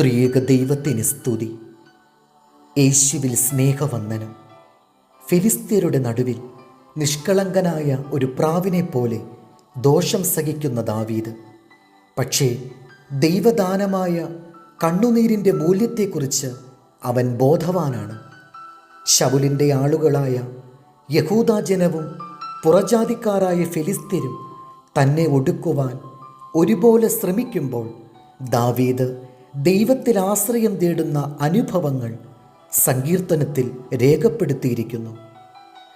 ത്രിയേക ദൈവത്തിന് സ്തുതി. യേശുവിൽ സ്നേഹവന്ദനം. ഫിലിസ്തീനരുടെ നടുവിൽ നിഷ്കളങ്കനായ ഒരു പ്രാവിനെ പോലെ ദോഷം സഹിക്കുന്ന ദാവീദ്. പക്ഷേ ദൈവദാനമായ കണ്ണുനീരിന്റെ മൂല്യത്തെക്കുറിച്ച് അവൻ ബോധവാനാണ്. ശവുലിന്റെ ആളുകളായ യഹൂദാജനവും പുറജാതിക്കാരായ ഫിലിസ്തീനും തന്നെ ഒടുക്കുവാൻ ഒരുപോലെ ശ്രമിക്കുമ്പോൾ ദാവീദ് ദൈവത്തിൽ ആശ്രയം തേടുന്ന അനുഭവങ്ങൾ സങ്കീർത്തനത്തിൽ രേഖപ്പെടുത്തിയിരിക്കുന്നു.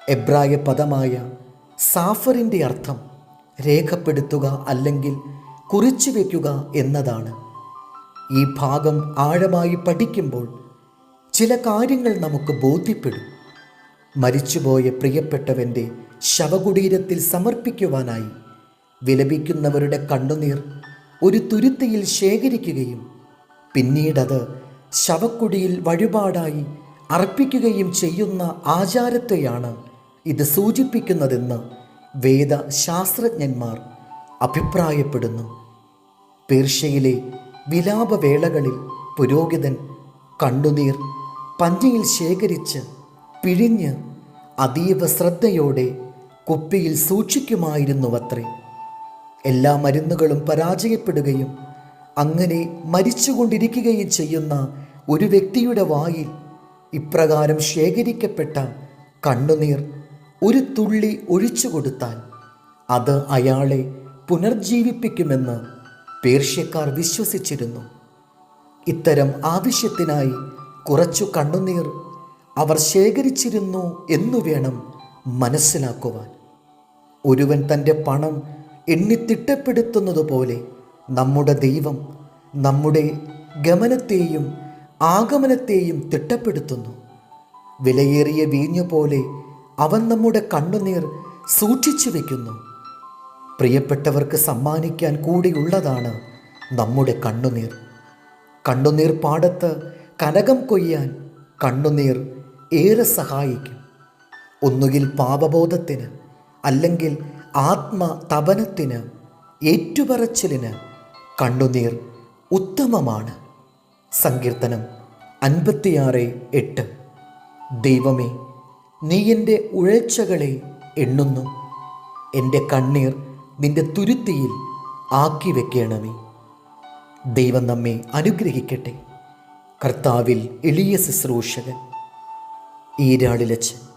എബ്രായ പദമായ സാഫറിന്റെ അർത്ഥം രേഖപ്പെടുത്തുക അല്ലെങ്കിൽ കുറിച്ചു വയ്ക്കുക എന്നതാണ്. ഈ ഭാഗം ആഴമായി പഠിക്കുമ്പോൾ ചില കാര്യങ്ങൾ നമുക്ക് ബോധ്യപ്പെടും. മരിച്ചുപോയ പ്രിയപ്പെട്ടവന്റെ ശവകുടീരത്തിൽ സമർപ്പിക്കുവാനായി വിലപിക്കുന്നവരുടെ കണ്ണുനീർ ഒരു തുരുത്തിയിൽ ശേഖരിക്കുകയും പിന്നീടത് ശവക്കുടിയിൽ വഴിപാടായി അർപ്പിക്കുകയും ചെയ്യുന്ന ആചാരത്തെയാണ് ഇത് സൂചിപ്പിക്കുന്നതെന്ന് വേദശാസ്ത്രജ്ഞന്മാർ അഭിപ്രായപ്പെടുന്നു. പേർഷ്യയിലെ വിലാപവേളകളിൽ പുരോഹിതൻ കണ്ണുനീർ പഞ്ഞിയിൽ ശേഖരിച്ച് പിഴിഞ്ഞ് അതീവ ശ്രദ്ധയോടെ കുപ്പിയിൽ സൂക്ഷിക്കുമായിരുന്നുവത്രേ. എല്ലാ മരുന്നുകളും പരാജയപ്പെടുകയും അങ്ങനെ മരിച്ചുകൊണ്ടിരിക്കുകയും ചെയ്യുന്ന ഒരു വ്യക്തിയുടെ വായിൽ ഇപ്രകാരം ശേഖരിക്കപ്പെട്ട കണ്ണുനീർ ഒരു തുള്ളി ഒഴിച്ചു കൊടുത്താൽ അത് അയാളെ പുനർജീവിപ്പിക്കുമെന്ന് പേർഷ്യക്കാർ വിശ്വസിച്ചിരുന്നു. ഇത്തരം ആവശ്യത്തിനായി കുറച്ചു കണ്ണുനീർ അവർ ശേഖരിച്ചിരുന്നു എന്നു വേണം മനസ്സിലാക്കുവാൻ. ഒരുവൻ തന്റെ പണം എണ്ണിത്തിട്ടപ്പെടുത്തുന്നത് പോലെ നമ്മുടെ ദൈവം നമ്മുടെ ഗമനത്തെയും ആഗമനത്തെയും തിട്ടപ്പെടുത്തുന്നു. വിലയേറിയ വീഞ്ഞു പോലെ അവൻ നമ്മുടെ കണ്ണുനീർ സൂക്ഷിച്ചു വയ്ക്കുന്നു പ്രിയപ്പെട്ടവർക്ക് സമ്മാനിക്കാൻ കൂടിയുള്ളതാണ് നമ്മുടെ കണ്ണുനീർ. കണ്ണുനീർ പാടത്ത് കനകം കൊയ്യാൻ കണ്ണുനീർ ഏറെ സഹായിക്കും. ഒന്നുകിൽ പാപബോധത്തിന് അല്ലെങ്കിൽ ആത്മതപനത്തിന് ഏറ്റുപറച്ചിലിന് കണ്ണുനീർ ഉത്തമമാണ്. സങ്കീർത്തനം അൻപത്തിയാറ് എട്ട്. ദൈവമേ നീ എന്റെ ഉഴച്ചകളെ എണ്ണുന്നു. എന്റെ കണ്ണീർ നിന്റെ തുരുത്തിയിൽ ആക്കി വെക്കണമേ ദൈവം നമ്മെ അനുഗ്രഹിക്കട്ടെ. കർത്താവിൽ എളിയ ശുശ്രൂഷകൻ. ഈരാളിലച്ച്